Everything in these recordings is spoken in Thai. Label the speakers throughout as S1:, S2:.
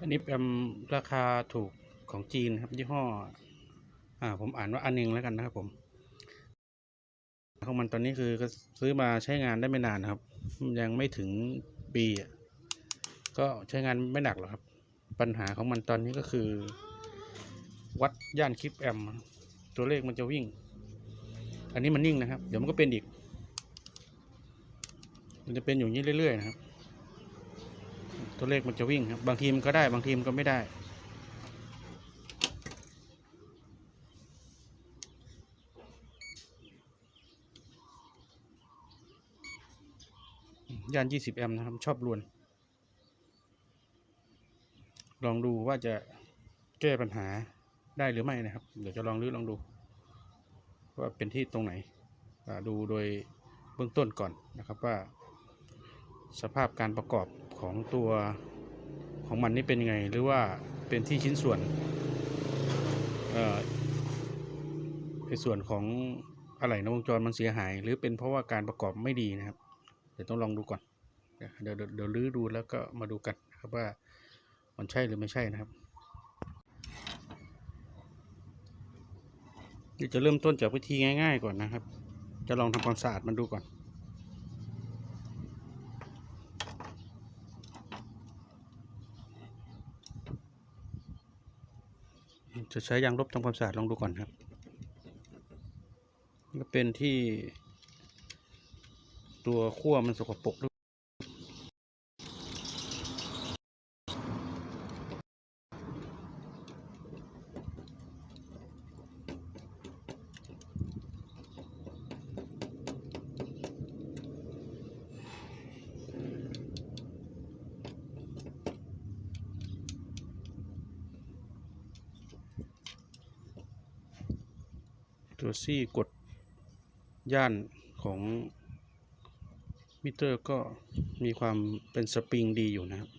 S1: อันนี้แอมราคาถูกของจีนครับยี่ห้อ อ่า ผมอ่านว่าอันหนึงแล้วกันนะครับ ผม ของมันตอนนี้คือก็ซื้อมาใช้งานได้ไม่นานครับ ยังไม่ถึงปีอะก็ใช้งานไม่หนักหรอกครับ ปัญหาของมันตอนนี้ก็คือ วัดย่านคลิปแอมตัวเลขมันจะวิ่ง อันนี้มันนิ่งนะครับ เดี๋ยวมันก็เป็นอีก มันจะเป็นอยู่นี้เรื่อยๆนะครับ ตัวเลขมันจะวิ่งครับ บางทีมันก็ได้ บางทีมันก็ไม่ได้ ย่าน 20 แอมป์นะครับ ชอบรวน ลองดูว่าจะแก้ปัญหาได้หรือไม่นะครับ เดี๋ยวจะลองรื้อลองดู ว่าเป็นที่ตรงไหน ดูโดยเบื้องต้นก่อนนะครับว่าสภาพการประกอบ ของตัวของมันนี่เป็นยังไง หรือว่าเป็นที่ชิ้นส่วนเอ่อในส่วนของอะไหล่ในวงจรมันเสียหาย หรือเป็นเพราะว่าการประกอบไม่ดีนะครับเดี๋ยวต้องลองดูก่อนเดี๋ยวเดี๋ยวเดี๋ยวรื้อดูแล้วก็มาดูกันครับว่ามันใช่หรือไม่ใช่นะครับเดี๋ยวจะเริ่มต้นจากวิธีง่าย ๆ ก่อนนะครับ จะลองทำความสะอาดมันดูก่อน จะใช้ยางลบทำความสะอาดลองดูก่อนครับก็เป็นที่ ตัวขั้วมันสกปรก ตัวซี่กดย่านของมิเตอร์ก็มีความเป็นสปริงดีอยู่นะครับ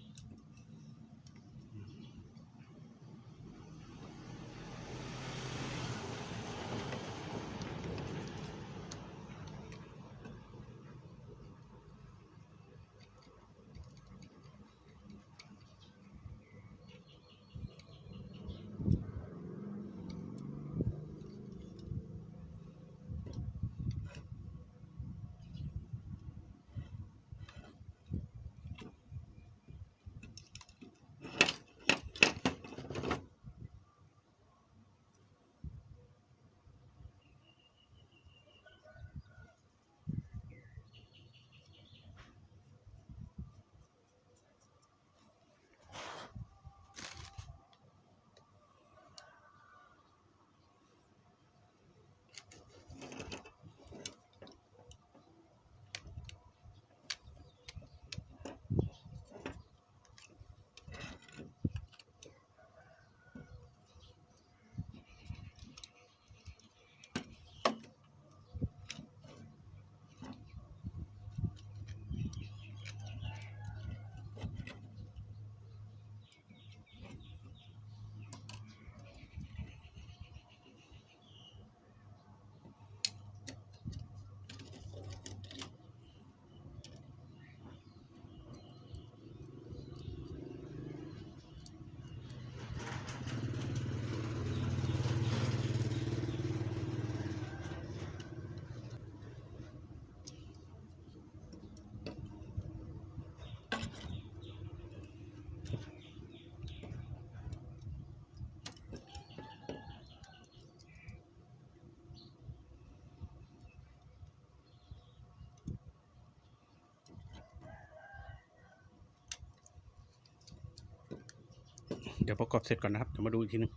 S1: ดี๋ยวประกอบเสร็จก่อนนะครับเดี๋ยวมาดูอีกทีหนึง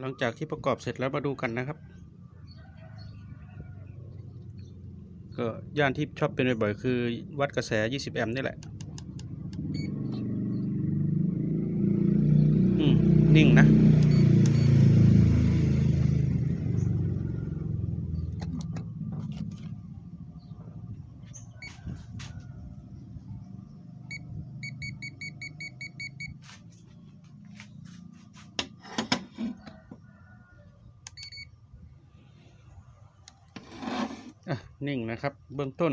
S1: หลังจากที่ประกอบเสร็จแล้วมาดูกันนะครับ ก็ย่านที่ชอบเป็นบ่อยๆคือวัดกระแส 20 แอมป์นี่แหละอืมนิ่งนะ นิ่งนะครับ เบื้องต้น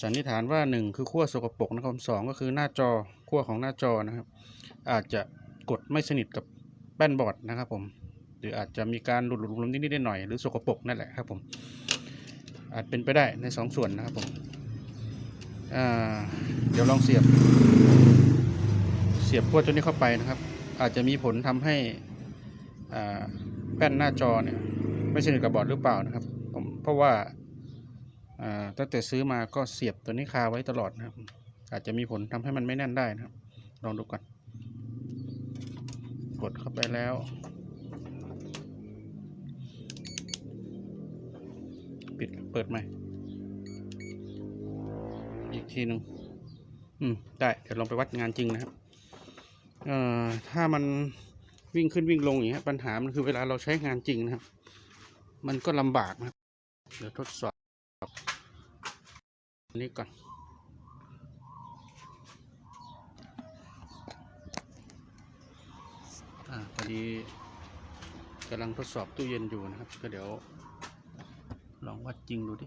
S1: สันนิษฐานว่าหนึ่งคือขั้วสกปรกนะครับสองก็คือหน้าจอขั้วของหน้าจอนะครับ อาจจะกดไม่สนิทกับแป้นบอร์ดนะครับผมหรืออาจจะมีการหลุดหลุดๆนิดๆหน่อยหรือสกปรกนั่นแหละครับผมอาจเป็นไปได้ในสองส่วนนะครับผมเดี๋ยวลองเสียบ เสียบพวตัวนี้เข้าไปนะครับ อาจจะมีผลทำให้แป้นหน้าจอเนี่ยไม่สนิทกับบอร์ดหรือเปล่านะครับผมเพราะว่า ตั้งแต่ซื้อมาก็เสียบตัวนี้คาไว้ตลอดนะครับ อาจจะมีผลทำให้มันไม่แน่นได้นะครับ ลองดูก่อน กดเข้าไปแล้ว ปิดเปิดใหม่ อีกทีหนึ่งอืม ได้ เดี๋ยวลองไปวัดงานจริงนะครับ เอ่อ ถ้ามันวิ่งขึ้นวิ่งลงอย่างเงี้ยปัญหามันคือเวลาเราใช้งานจริงนะครับ มันก็ลำบากนะครับเดี๋ยวทดสอบ นี้ก่อน อ่าพอดีกำลังทดสอบตู้เย็นอยู่นะครับ ก็เดี๋ยวลองวัดจริงดูดิ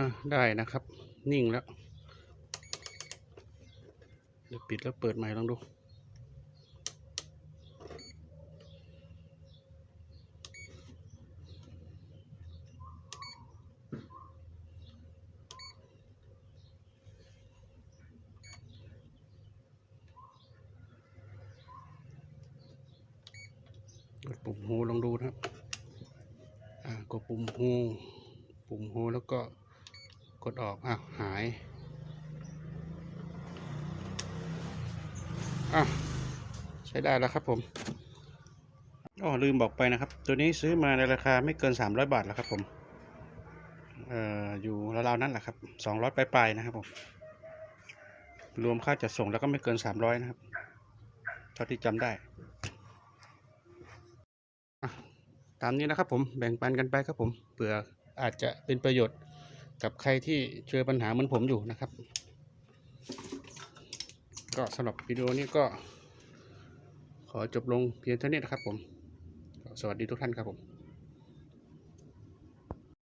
S1: อ่าได้นะครับ นิ่งแล้ว เดี๋ยวปิดแล้วเปิดใหม่ลองดูกดปุ่มโฮลองดูนะครับ อ่ากดปุ่มโฮปุ่มโฮแล้วก็ กดออกอะหายอะใช้ได้แล้วครับผมอ๋อลืมบอกไปนะครับ ตัวนี้ซื้อมาในราคาไม่เกิน 300 บาทแล้วครับผมเอ่ออยู่ราวๆนั่นแหละครับ 200ปลายๆนะครับผมรวมค่าจัดส่งแล้วก็ไม่เกิน 300 นะครับ เท่าที่จำได้ตามนี้นะครับผมแบ่งปันกันไปครับผมเผื่ออาจจะเป็นประโยชน์ กับใครที่เจอปัญหาเหมือนผมอยู่นะครับ ก็สำหรับวิดีโอนี้ก็ ขอจบลงเพียงเท่านี้นะครับผม สวัสดีทุกท่านครับผม